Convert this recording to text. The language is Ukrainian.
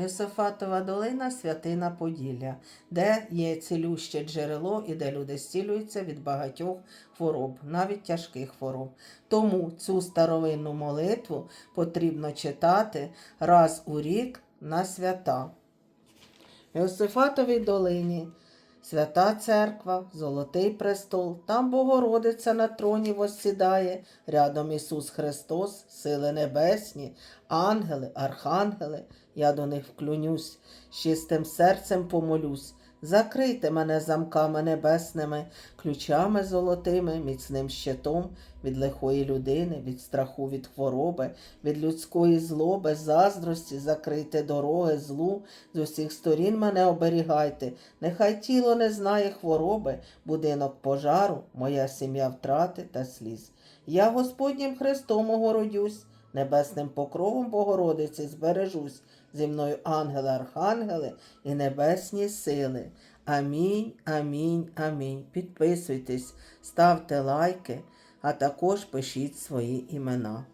Йосифатова долина святина Поділля, де є цілюще джерело і де люди зцілюються від багатьох хвороб, навіть тяжких хвороб. Тому цю старовинну молитву потрібно читати раз у рік на свята. Йосифатовій долині свята церква, золотий престол, там Богородиця на троні воссідає, рядом Ісус Христос, сили небесні, ангели, архангели, я до них вклюнюсь, чистим серцем помолюсь. Закрийте мене замками небесними, ключами золотими, міцним щитом від лихої людини, від страху, від хвороби, від людської злоби, заздрості, закрийте дороги, злу, з усіх сторін мене оберігайте, нехай тіло не знає хвороби, будинок пожару, моя сім'я втрати та сліз. Я Господнім Христом огородюсь, небесним покровом Богородиці збережусь, зі мною ангели, архангели і небесні сили. Амінь, амінь, амінь. Підписуйтесь, ставте лайки, а також пишіть свої імена.